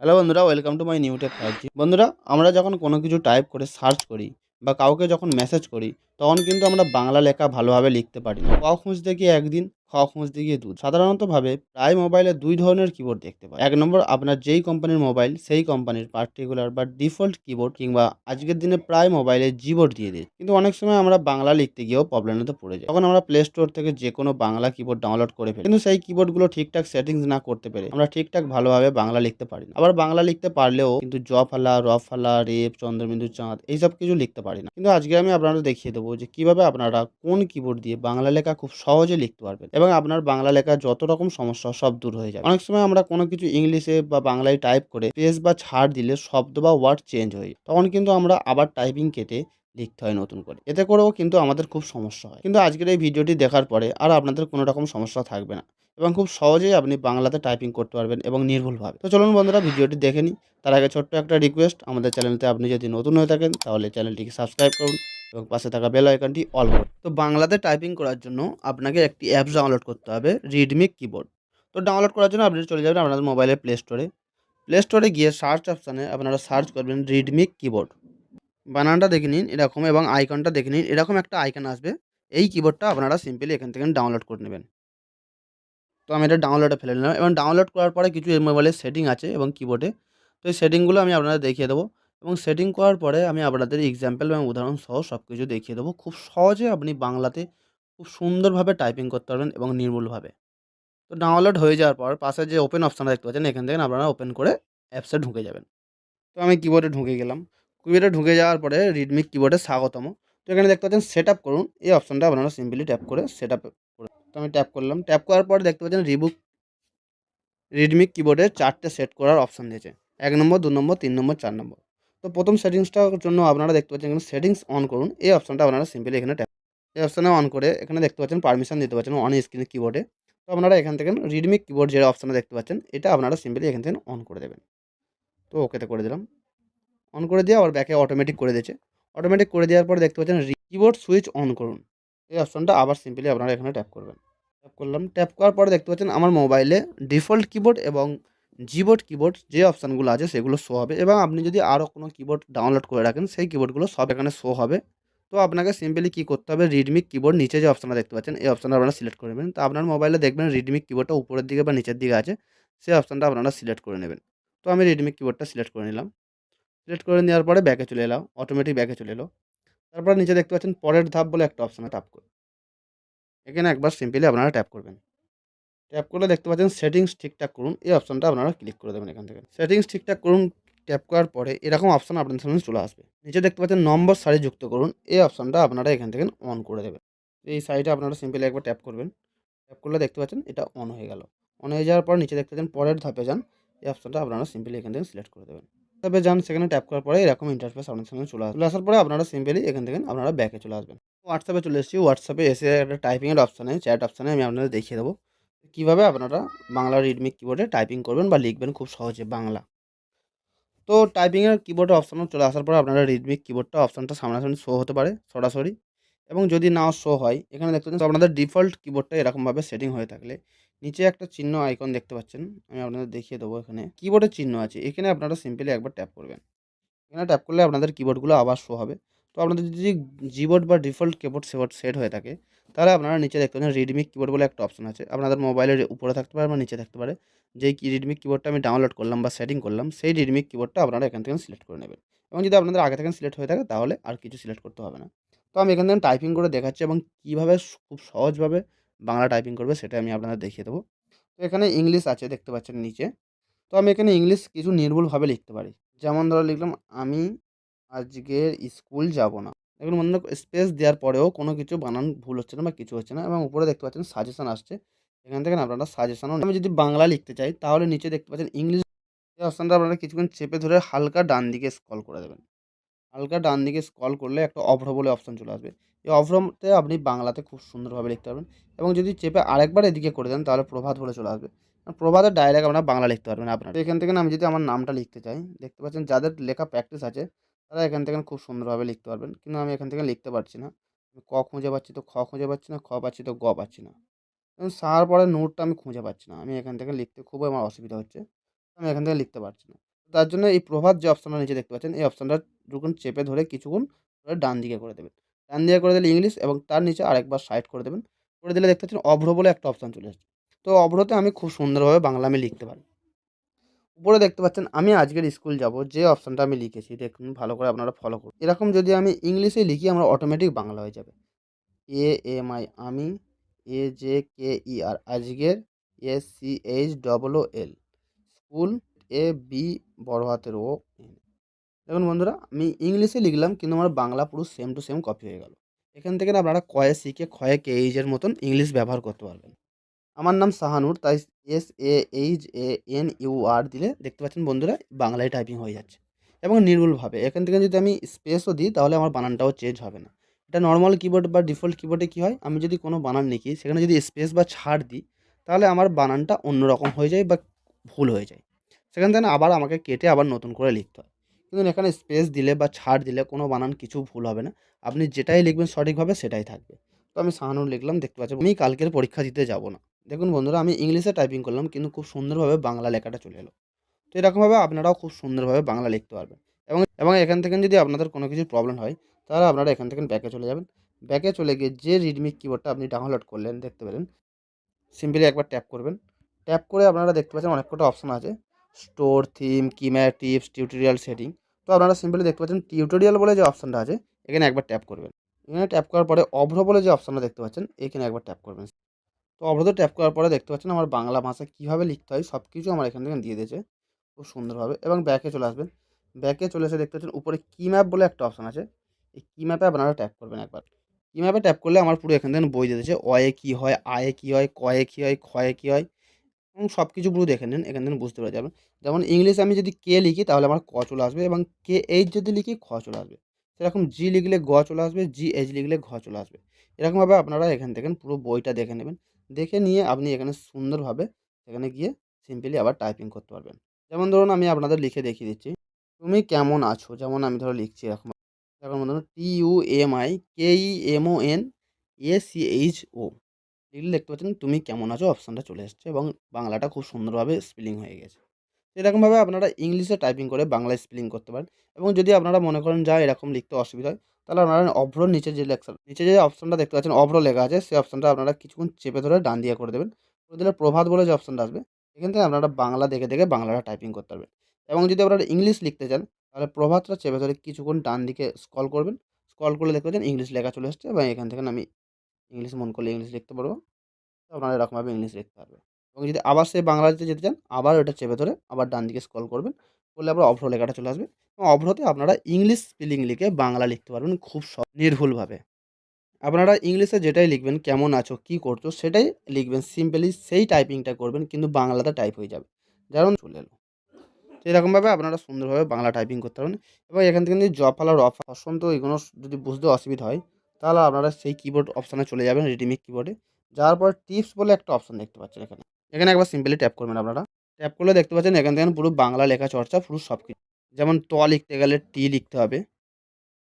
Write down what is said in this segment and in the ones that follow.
Hello বন্ধুরা welcome to my new tech five বন্ধুরা, আমরা যখন কোনো কিছু টাইপ করে সার্চ করি বা কাউকে যখন মেসেজ করি, তখন কিন্তু আমরা বাংলা লেখা ভালোভাবে লিখতে পারি না। খুঁজতে গিয়ে একদিন খ খুঁজতে গিয়ে দু সাধারণতভাবে প্রায় মোবাইলে দুই ধরনের কিবোর্ড দেখতে পাই। এক নম্বর আপনার যেই কোম্পানির মোবাইল সেই কোম্পানির পার্টিকুলার বা ডিফল্ট কিবোর্ড কিংবা আজকের দিনে প্রায় মোবাইলে জিবোর্ড দিয়ে দিই। কিন্তু অনেক সময় আমরা বাংলা লিখতে গিয়েও প্রবলেমে পড়ে যাই। তখন আমরা প্লে স্টোর থেকে যে কোনো বাংলা কিবোর্ড ডাউনলোড করে ফেলি। কিন্তু সেই কিবোর্ডগুলো ঠিকঠাক সেটিংস না করতে পেরে আমরা ঠিকঠাক ভালোভাবে বাংলা লিখতে পারি না। আবার বাংলা লিখতে পারলেও কিন্তু জ ফালা, র ফালা রেপ চন্দ্রবিন্দু চাঁদ এইসব কিছু লিখতে পারি না। কিন্তু আজকে আমি আপনাদের দেখিয়ে দেবো যে কীভাবে আপনারা কোন কিবোর্ড দিয়ে বাংলা লেখা খুব সহজে লিখতে পারবেন। এবং আপনার বাংলা লেখা যত রকম সমস্যা সব দূর হয়ে যায় অনেক সময় আমরা কোনো কিছু ইংলিশে বা বাংলায় টাইপ করে পেজ বা ছাড় দিলে শব্দ বা ওয়ার্ড চেঞ্জ হয়ে। তখন কিন্তু আমরা আবার টাইপিং কেটে লিখতে হয় নতুন করে। এতে করেও কিন্তু আমাদের খুব সমস্যা হয়। কিন্তু আজকের এই ভিডিওটি দেখার পরে আর আপনাদের কোনো রকম সমস্যা থাকবে না এবং খুব সহজেই আপনি বাংলাতে টাইপিং করতে পারবেন এবং নির্ভুলভাবে। তো চলুন বন্ধুরা ভিডিওটি দেখে নিই। তার আগে ছোট্ট একটা রিকোয়েস্ট আমাদের চ্যানেলতে আপনি যদি নতুন হয়ে থাকেন তাহলে চ্যানেলটিকে সাবস্ক্রাইব করুন। এবং পাশে থাকা বেল আইকনটি অল করুন তো বাংলাতে টাইপিং করার জন্য আপনাকে একটি অ্যাপস ডাউনলোড করতে হবে রিডমি কিবোর্ড তো ডাউনলোড করার জন্য আপনি চলে যাবেন আপনাদের মোবাইলের প্লে স্টোরে প্লে স্টোরে গিয়ে সার্চ অপশানে আপনারা সার্চ করবেন রিডমি কিবোর্ড বানানটা দেখে নিন এরকম এবং আইকনটা দেখে নিন, এরকম একটা আইকন আসবে। এই কিবোর্ডটা আপনারা সিম্পলি এখান থেকে ডাউনলোড করে নেবেন। তো আমি এটা ডাউনলোডে ফেলে নিলাম এবং ডাউনলোড করার পরে কিছু মোবাইলের সেটিং আছে এবং কিবোর্ডে তো এই সেটিংগুলো আমি আপনাদের দেখিয়ে দেবো। এবং সেটিং করার পরে আমি আপনাদের এক্সাম্পল এবং উদাহরণ সহ সব কিছু দেখিয়ে দেবো। খুব সহজে আপনি বাংলাতে খুব সুন্দরভাবে টাইপিং করতে পারবেন এবং নির্মূলভাবে। তো ডাউনলোড হয়ে যাওয়ার পর পাশে যে ওপেন অপশানটা দেখতে পাচ্ছেন, এখান থেকে আপনারা ওপেন করে অ্যাপসে ঢুকে যাবেন। তো আমি কিবোর্ডে ঢুকে গেলাম। কিবোর্ডে ঢুকে যাওয়ার পরে রিডমিক কিবোর্ডে স্বাগতম। তো এখানে দেখতে পাচ্ছেন সেট করুন। এই অপশানটা আপনারা সিম্পলি ট্যাপ করে সেট আপ করে তো আমি ট্যাপ করলাম। ট্যাপ করার পর দেখতে পাচ্ছেন রিবুক রিডমিক কিবোর্ডে চারটে সেট করার অপশান দিয়েছে। এক নম্বর, দু নম্বর, তিন নম্বর, চার নম্বর। তো প্রথম সেটিংসটার জন্য আপনারা দেখতে পাচ্ছেন এখানে সেটিংস অন করুন। এই অপশানটা আপনারা সিম্পলি এখানে ট্যাপ এই অপশানে অন করে এখানে দেখতে পাচ্ছেন পারমিশন দিতে পারছেন অন স্ক্রিন কিবোর্ডে তো আপনারা এখান থেকে রিডমি কিবোর্ড যে অপশানটা দেখতে পাচ্ছেন, এটা আপনারা সিম্পলি এখান থেকে অন করে দেবেন। তো ওকেতে করে দিলাম। অন করে দিয়ে আবার ব্যাকে অটোমেটিক করে দিয়েছে। অটোমেটিক করে দেওয়ার পর দেখতে পাচ্ছেন কিবোর্ড সুইচ অন করুন। এই অপশানটা আবার সিম্পলি আপনারা এখানে ট্যাপ করবেন। ট্যাপ করলাম। ট্যাপ করার পরে দেখতে পাচ্ছেন আমার মোবাইলে ডিফল্ট কিবোর্ড এবং জিবোর্ড, কিবোর্ড যে অপশানগুলো আছে সেগুলো শো হবে এবং আপনি যদি আরও কোনো কিবোর্ড ডাউনলোড করে রাখেন, সেই কিবোর্ডগুলো সব এখানে শো হবে। তো আপনাকে সিম্পলি কী করতে হবে? রিডমিক কিবোর্ড নিচে যে অপশানটা দেখতে পাচ্ছেন, এই অপশানটা আপনারা সিলেক্ট করে নেবেন। তো আপনার মোবাইলে দেখবেন রিডমিক কিবোর্ডটা উপরের দিকে বা নিচের দিকে আছে, সেই অপশানটা আপনারা সিলেক্ট করে নেবেন। তো আমি রিডমিক কিবোর্ডটা সিলেক্ট করে নিলাম। সিলেক্ট করে নেওয়ার পরে ব্যাকে চলে এলাম অটোমেটিক ব্যাকে চলে এলো। তারপরে নিচে দেখতে পাচ্ছেন পরের ধাপ বলে একটা অপশানে ট্যাপ করুন। এখানে একবার সিম্পলি আপনারা ট্যাপ করবেন। ট্যাপ করলে দেখতে পাচ্ছেন সেটিংস ঠিকঠাক করুন। এই অপশানটা আপনারা ক্লিক করে দেবেন এখান থেকে। সেটিংস ঠিকঠাক করুন, ট্যাপ করার পরে এরকম অপশান আপনাদের সামনে চলে আসবে। নিচে দেখতে পাচ্ছেন নম্বর সারি যুক্ত করুন। এই অপশানটা আপনারা এখান থেকে অন করে দেবেন। এই সাইডে আপনারা সিম্পলি একবার ট্যাপ করবেন। ট্যাপ করলে দেখতে পাচ্ছেন এটা অন হয়ে গেল। অন হয়ে যাওয়ার পর নিচে দেখতে পাচ্ছেন পরের ধাপে যান। এই অপশানটা আপনারা সিম্পলি এখান থেকে সিলেক্ট করে দেবেন। তবে যান, সেখানে ট্যাপ করার পরে এরকম ইন্টারফেস আপনার সামনে চলে আসবে। আসার পরে আপনারা সিম্পলি এখান থেকে আপনারা ব্যাকে চলে আসবেন। হোয়াটসঅ্যাপে চলে এসেছি। হোয়াটসঅ্যাপে এসে একটা টাইপিংয়ের অপশানে চ্যাট অপশানে আমি আপনাদের দেখিয়ে দেবো। কীভাবে আপনারা বাংলা রিডমি কিবোর্ডে টাইপিং করবেন বা লিখবেন খুব সহজে বাংলা? তো টাইপিংয়ের কিবোর্ডের অপশানও চলে আসার পর আপনারা রিডমিক কিবোর্ডটা অপশানটা সামনাসামনি শো হতে পারে, সরাসরি। এবং যদি নাও শো হয়, এখানে দেখতে পাচ্ছেন আপনাদের ডিফল্ট কিবোর্ডটা এরকমভাবে সেটিং হয়ে থাকলে নিচে একটা চিহ্ন আইকন দেখতে পাচ্ছেন, আমি আপনাদের দেখিয়ে দেবো এখানে। কিবোর্ডের চিহ্ন আছে, এখানে আপনারা সিম্পলি একবার ট্যাপ করবেন। এখানে ট্যাপ করলে আপনাদের কিবোর্ডগুলো আবার শো হবে। তো আপনাদের যদি জিবোর্ড বা ডিফল্ট কিবোর্ড সেবোর্ড সেট হয়ে থাকে তাহলে আপনারা নিচে দেখতে পাচ্ছেন রিডমিক কিবোর্ড বলে একটা অপশন আছে। আপনাদের মোবাইলের উপরে থাকতে পারে বা নিচে থাকতে পারে। যেই কি রিডমিক কিবোর্ডটা আমি ডাউনলোড করলাম বা সেটিং করলাম, সেই রিডমিক কিবোর্ডটা আপনারা এখান থেকে সিলেক্ট করে নেবেন। এবং যদি আপনাদের আগে থেকে সিলেক্ট হয়ে থাকে, তাহলে আর কিছু সিলেক্ট করতে হবে না। তো আমি এখান থেকে টাইপিং করে দেখাচ্ছি এবং কীভাবে খুব সহজভাবে বাংলা টাইপিং করবে সেটা আমি আপনাদের দেখিয়ে দেবো। তো এখানে ইংলিশ আছে, দেখতে পাচ্ছেন নিচে। তো আমি এখানে ইংলিশ কিছু নির্ভুলভাবে লিখতে পারি। যেমন ধরো লিখলাম, আমি আজকের স্কুল যাব না। দেখুন বন্ধু স্পেস দেওয়ার পরেও কোনো কিছু বানান ভুল হচ্ছে না বা কিছু হচ্ছে না এবং উপরে দেখতে পাচ্ছেন সাজেশান আসছে। এখান থেকে আপনারা সাজেশনও আমি যদি বাংলা লিখতে চাই, তাহলে নিচে দেখতে পাচ্ছেন ইংলিশ অপশানটা আপনারা কিছুক্ষণ চেপে ধরে হালকা ডান দিকে স্কল করে দেবেন। হালকা ডান দিকে স্কল করলে একটা অভ্র বলে অপশান চলে আসবে। এই অভ্রতে আপনি বাংলাতে খুব সুন্দরভাবে লিখতে পারবেন এবং যদি চেপে আরেকবার এদিকে করে দেন, তাহলে প্রভাত বলে চলে আসবে। প্রভাতের ডায়লগ আপনারা বাংলা লিখতে পারবেন আপনার। এখান থেকে আমি যদি আমার নামটা লিখতে চাই, দেখতে পাচ্ছেন যাদের লেখা প্র্যাকটিস আছে তারা এখান থেকে খুব সুন্দরভাবে লিখতে পারবেন। কিন্তু আমি এখান থেকে লিখতে পারছি না। ক খুঁজে পাচ্ছি তো খ খুঁজে পাচ্ছি না, খ পাচ্ছি তো গ পাচ্ছি না। এবং সার পরে নোটটা আমি খুঁজে পাচ্ছি না। আমি এখান থেকে লিখতে খুবই আমার অসুবিধা হচ্ছে। আমি এখান থেকে লিখতে পারছি না। তার জন্য এই প্রভাত যে অপশানটা নিচে দেখতে পাচ্ছেন, এই অপশনটা দুগুণ চেপে ধরে কিছুক্ষণ ডান দিকে করে দেবেন। ডান দিকে করে দিলে ইংলিশ এবং তার নিচে আরেকবার সাইড করে দেবেন। করে দিলে দেখতে পাচ্ছেন অভ্র বলে একটা অপশন চলে আসছে তো অভ্রতে আমি খুব সুন্দরভাবে বাংলা আমি লিখতে পারি। উপরে দেখতে পাচ্ছেন, আমি আজকের স্কুল যাব, যে অপশনটা আমি লিখেছি, দেখুন, ভালো করে আপনারা ফলো করুন। এরকম যদি আমি ইংলিশে লিখি, আমরা অটোমেটিক বাংলা হয়ে যাবে। এ এম আই আমি এ জে কে ই আর আজকের S C H double O L school A B বড় হাতের ও দেখুন বন্ধুরা, আমি ইংলিশে লিখলাম, কিন্তু আমার বাংলা পুরো সেম টু সেম কপি হয়ে গেল। এখান থেকে আপনারা কয়ে, শিখে, ক্ষয়ে কে এইচের মতন ইংলিশ ব্যবহার করতে পারবেন। আমার নাম সাহানুর তাই S A H A N U R দিলে দেখতে পাচ্ছেন বন্ধুরা বাংলায় টাইপিং হয়ে যাচ্ছে। এবং নির্ভুলভাবে, এখান থেকে যদি আমি স্পেসও দিই, তাহলে আমার বানানটাও চেঞ্জ হবে না। এটা নর্মাল কিবোর্ড বা ডিফল্ট কিবোর্ডে কী হয়? আমি যদি কোনো বানান লিখি, সেখানে যদি স্পেস বা ছাড় দিই, তাহলে আমার বানানটা অন্যরকম হয়ে যায় বা ভুল হয়ে যায়। সেখান থেকে আবার আমাকে কেটে আবার নতুন করে লিখতে হয়। কিন্তু এখানে স্পেস দিলে বা ছাড় দিলে কোনো বানান কিছু ভুল হবে না। আপনি যেটাই লিখবেন সঠিকভাবে সেটাই থাকবে। তো আমি সাহানুর লিখলাম, দেখতে পাচ্ছি আমি কালকের পরীক্ষা দিতে যাব না। দেখুন বন্ধুরা, আমি ইংলিশে টাইপিং করলাম, কিন্তু খুব সুন্দরভাবে বাংলা লেখাটা চলে এলো। তো এরকমভাবে আপনারাও খুব সুন্দরভাবে বাংলা লিখতে পারবেন। এবং এবং এখান থেকে যদি আপনাদের কোনো কিছু প্রবলেম হয়, তাহলে আপনারা এখান থেকে ব্যাকে চলে যাবেন। ব্যাকে চলে গিয়ে যে রিডমি কিবোর্ডটা আপনি ডাউনলোড করলেন, দেখতে পেলেন সিম্পলি একবার ট্যাপ করবেন। ট্যাপ করে আপনারা দেখতে পাচ্ছেন অনেক কটা অপশান আছে। স্টোর থিম কিম্যার টিপস টিউটোরিয়াল সেটিং তো আপনারা সিম্পলি দেখতে পাচ্ছেন টিউটোরিয়াল বলে যে অপশানটা আছে, এখানে একবার ট্যাপ করবেন। এখানে ট্যাপ করার পরে অভ্র বলে যে অপশানটা দেখতে পাচ্ছেন, এখানে একবার ট্যাপ করবেন। তো অবরোধ ট্যাপ করার পরে দেখতে পাচ্ছেন আমার বাংলা ভাষা কীভাবে লিখতে হয় সব কিছু আমার এখান থেকে দিয়ে দিয়েছে। খুব সুন্দরভাবে এবং ব্যাকে চলে আসবেন। ব্যাকে চলে এসে দেখতে পাচ্ছেন উপরে কি ম্যাপ বলে একটা অপশান আছে। এই কি ম্যাপে আপনারা ট্যাপ করবেন একবার। কি ম্যাপে ট্যাপ করলে আমার পুরো এখান থেকে বই দিয়ে দিয়েছে। অয়ে কী হয় আয়ে কী হয় কয়ে কী হয় ক্ষয়ে কী হয় এবং সব কিছু পুরো দেখে নেন, এখান থেকে বুঝতে পেরে যাবেন। যেমন ইংলিশে আমি যদি কে লিখি তাহলে আমার ক চলে আসবে এবং কে এইচ যদি লিখি খ চলে আসবে। সেরকম জি লিখলে গ চলে আসবে জি এইচ লিখলে ঘ চলে আসবে। এরকমভাবে আপনারা এখান থেকে পুরো বইটা দেখে নেবেন। দেখে নিয়ে আপনি এখানে সুন্দরভাবে সেখানে গিয়ে সিম্পলি আবার টাইপিং করতে পারবেন। যেমন ধরুন আমি আপনাদের লিখে দেখিয়ে দিচ্ছি, তুমি কেমন আছো? যেমন আমি ধরো লিখছি এরকম এখন ধরুন T U M I K E M O N A C H O লিখলে দেখতে পাচ্ছেন, তুমি কেমন আছো? অপশানটা চলে এসছে এবং বাংলাটা খুব সুন্দরভাবে স্পেলিং হয়ে গেছে। এরকমভাবে আপনারা ইংলিশে টাইপিং করে বাংলায় স্পেলিং করতে পারেন এবং যদি আপনারা মনে করেন যা এরকম লিখতে অসুবিধা হয় তাহলে আপনারা অভ্রর নিচে যে লেখা, নিচে যে অপশনটা দেখতে পাচ্ছেন অভ্র লেখা আছে, সেই অপশনটা আপনারা কিছুক্ষণ চেপে ধরে ডান দিয়ে করে দেবেন। করে দিলে প্রভাত বলে যে অপশনটা আসবে এখান থেকে আপনারা বাংলা দেখে দেখে বাংলাটা টাইপিং করতে পারবেন। এবং যদি আপনারা ইংলিশ লিখতে চান, তাহলে প্রভাতটা চেপে ধরে কিছুক্ষণ ডান দিকে স্কল করবেন। স্কল করলে দেখতে পাচ্ছেন ইংলিশ লেখা চলে আসছে এবং এখান থেকে আমি ইংলিশ মন করলে ইংলিশ লিখতে পারব। আপনারা এরকমভাবে ইংলিশ লিখতে পারবেন। এবং যদি আবার সেই বাংলাতে যেতে চান, আবার ওটা চেপে ধরে আবার ডান দিকে স্কল করবেন। করলে আবার অভ্র লেখাটা চলে আসবে। এবং অভ্রতে আপনারা ইংলিশ স্পেলিং লিখে বাংলা লিখতে পারবেন খুব নির্ভুলভাবে। আপনারা ইংলিশে যেটাই লিখবেন, কেমন আছো, কী করছ, সেটাই লিখবেন। সিম্পলি সেই টাইপিংটা করবেন, কিন্তু বাংলাতে টাইপ হয়ে যাবে। যেমন চলে এলো। সেরকমভাবে আপনারা সুন্দরভাবে বাংলা টাইপিং করতে পারবেন। এবং এখান থেকে যদি জফাল আর রফ বসন্ত এগুলো যদি বুঝতে অসুবিধা হয়, তাহলে আপনারা সেই কিবোর্ড অপশানে চলে যাবেন রেডিমিক কিবোর্ডে যাওয়ার পর টিপস বলে একটা অপশান দেখতে পাচ্ছেন এখানে। এখানে একবার সিম্পলি ট্যাপ করবেন আপনারা। ট্যাপ করলে দেখতে পাচ্ছেন এখান থেকে পুরো বাংলা লেখা, চর্চা, পুরো সব কিছু যেমন ট লিখতে গেলে টি লিখতে হবে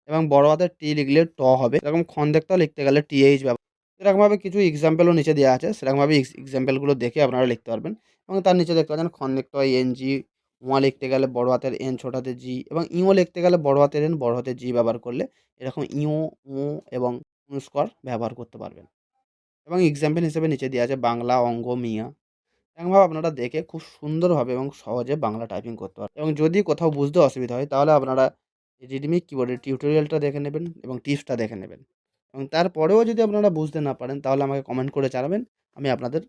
এবং বড় হাতের টি লিখলে ট হবে। এরকম খন্দেকটাও লিখতে গেলে টিএইচ ব্যবহার এরকমভাবে কিছু এক্সাম্পলও নিচে দেওয়া আছে। সেরকমভাবে এক্সাম্পলগুলো দেখে আপনারা লিখতে পারবেন। এবং তার নিচে দেখতে পাচ্ছেন খন দেখতে এন, জি ওয়া লিখতে গেলে বড় হাতের এন, ছোট হাতের জি এবং ইও লিখতে গেলে বড় হাতের এন, বড় হাতের জি ব্যবহার করলে এরকম ইও ও এবং অনুস্কর ব্যবহার করতে পারবেন। এবং এক্সাম্পল হিসেবে নিচে দেওয়া আছে বাংলা, অঙ্গ মিয়া এরকমভাবে আপনারা দেখে খুব সুন্দরভাবে এবং সহজে বাংলা টাইপিং করতে পারবেন। এবং যদি কোথাও বুঝতে অসুবিধা হয়, তাহলে আপনারা রেডমি কিবোর্ডের টিউটোরিয়ালটা দেখে নেবেন এবং টিপসটা দেখে নেবেন। এবং তারপরেও যদি আপনারা বুঝতে না পারেন, তাহলে আমাকে কমেন্ট করে জানাবেন, আমি আপনাদের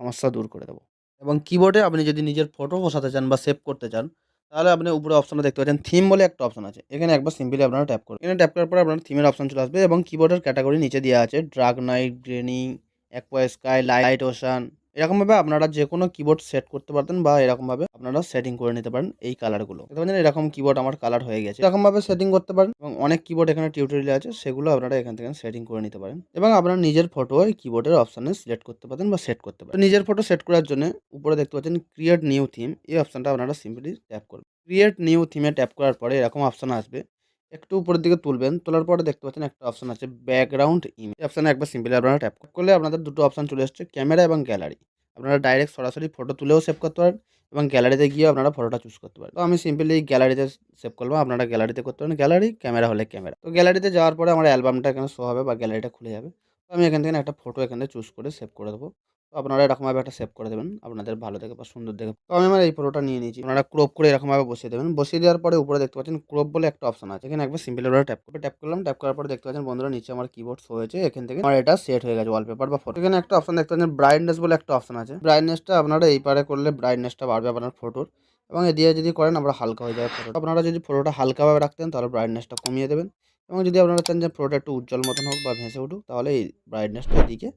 সমস্যা দূর করে দেবো। এবং কিবোর্ডে আপনি যদি নিজের ফটো বসাতে চান বা সেভ করতে চান, তাহলে আপনি উপরে অপশনটা দেখতে পাচ্ছেন থিম বলে একটা অপশন আছে। এখানে একবার সিম্পলি আপনারা ট্যাপ করুন। এখানে ট্যাপ করার পরে আপনার থিমের অপশন চলে আসবে এবং কিবোর্ডের ক্যাটাগরি নিচে দেওয়া আছে drag night draining aqua sky light ocean এরকমভাবে আপনারা যে কোনো কিবোর্ড সেট করতে পারতেন বা এরকমভাবে আপনারা সেটিং করে নিতে পারেন এই কালারগুলো দেখতে পাচ্ছেন এরকম কিবোর্ড আমার কালার হয়ে গেছে। এরকমভাবে সেটিং করতে পারেন এবং অনেক কিবোর্ড এখানে টিউটোরিয়াল আছে, সেগুলো আপনারা এখান থেকে সেটিং করে নিতে পারেন। এবং আপনার নিজের ফটো এই কিবোর্ডের অপশানে সিলেক্ট করতে পারেন বা সেট করতে পারেন নিজের ফটো সেট করার জন্য উপরে দেখতে পাচ্ছেন ক্রিয়েট নিউ থিম এই অপশানটা আপনারা সিম্পলি ট্যাপ করবেন। ক্রিয়েট নিউ থিমে ট্যাপ করার পরে এরকম অপশান আসবে। একটু উপরের দিকে তুলবেন, তোলার পরে দেখতে পাচ্ছেন একটা অপশান আছে ব্যাকগ্রাউন্ড ইমেজ অপশানে একবার সিম্পলি আপনারা ট্যাপ করলে আপনাদের দুটো অপশান চলে আসছে ক্যামেরা এবং গ্যালারি আপনারা ডাইরেক্ট সরাসরি ফটো তুলেও সেভ করতে পারেন এবং গ্যালারিতে গিয়ে আপনারা ফটোটা চুজ করতে পারেন। তো আমি সিম্পলি গ্যালারিতে সেভ করব আপনারা গ্যালারিতে করতে পারেন। গ্যালারি ক্যামেরা হলে ক্যামেরা তো গ্যালারিতে যাওয়ার পরে আমার অ্যালবামটা এখানে শো হবে বা গ্যালারিটা খুলে যাবে। তো আমি এখান থেকে একটা ফটো এখানে চুজ করে সেভ করে দেবো। তো আপনারা এরকমভাবে একটা সেভ করে দেবেন। আপনাদের ভালো দেখে বা সুন্দর দেখে। তো আমি আমার এই ফটোটা নিয়ে নিয়েছি। আপনারা ক্রপ করে এরকমভাবে বসিয়ে দেবেন। বসিয়ে দেওয়ার পরে উপরে দেখতে পাচ্ছেন ক্রপ বলে একটা অপশন আছে। এখানে একবার সিম্পল করে ট্যাপ করে ট্যাপ করলাম। ট্যাপ করার পরে দেখতে পাচ্ছেন, বন্ধুরা, নিচে আমার কিবোর্ড শো হয়েছে। এখান থেকে আমার এটা সেট হয়ে গেছে ওয়ালপেপার বা ফটো এখানে একটা অপশন দেখতে পাচ্ছেন ব্রাইটনেস বলে একটা অপশন আছে। ব্রাইটনেসটা আপনারা এই পারে করলে ব্রাইটনেসটা বাড়বে আপনার ফটোর এবং এদিকে যদি করেন আমরা হালকা হয়ে যাবে ফটো আপনারা যদি ফটোটা হালকাভাবে রাখতেন তাহলে ব্রাইটনেসটা কমিয়ে দেবেন। এবং যদি আপনারা চান যে ফটোটা একটু উজ্জ্বল মতন হোক বা ভেসে উঠুক, তাহলে এই ব্রাইটনেসটা এদিকে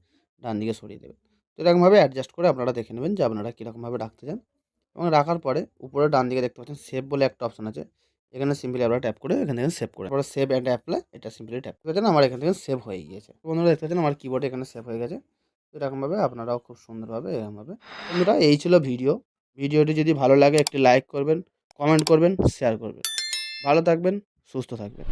ডান দিকে সরিয়ে দেবেন। তো এরকমভাবে অ্যাডজাস্ট করে আপনারা দেখে নেবেন যে আপনারা কীরকমভাবে রাখতে চান। এবং রাখার পরে উপরে ডান দিকে দেখতে পাচ্ছেন সেভ বলে একটা অপশন আছে। এখানে সিম্পলি আপনারা ট্যাপ করে এখান থেকে সেভ করে তারপরে সেভ অ্যান্ড অ্যাপ্লাই এটা সিম্পলি ট্যাপ করে দেন আমার এখান থেকে সেভ হয়ে গিয়েছে। বন্ধুরা দেখতে পাচ্ছেন আমার কিবোর্ডে এখানে সেভ হয়ে গেছে। তো এরকমভাবে আপনারাও খুব সুন্দরভাবে এরকমভাবে বন্ধুরা, এই ছিল ভিডিও ভিডিওটি যদি ভালো লাগে একটি লাইক করবেন কমেন্ট করবেন শেয়ার করবেন। ভালো থাকবেন, সুস্থ থাকবেন।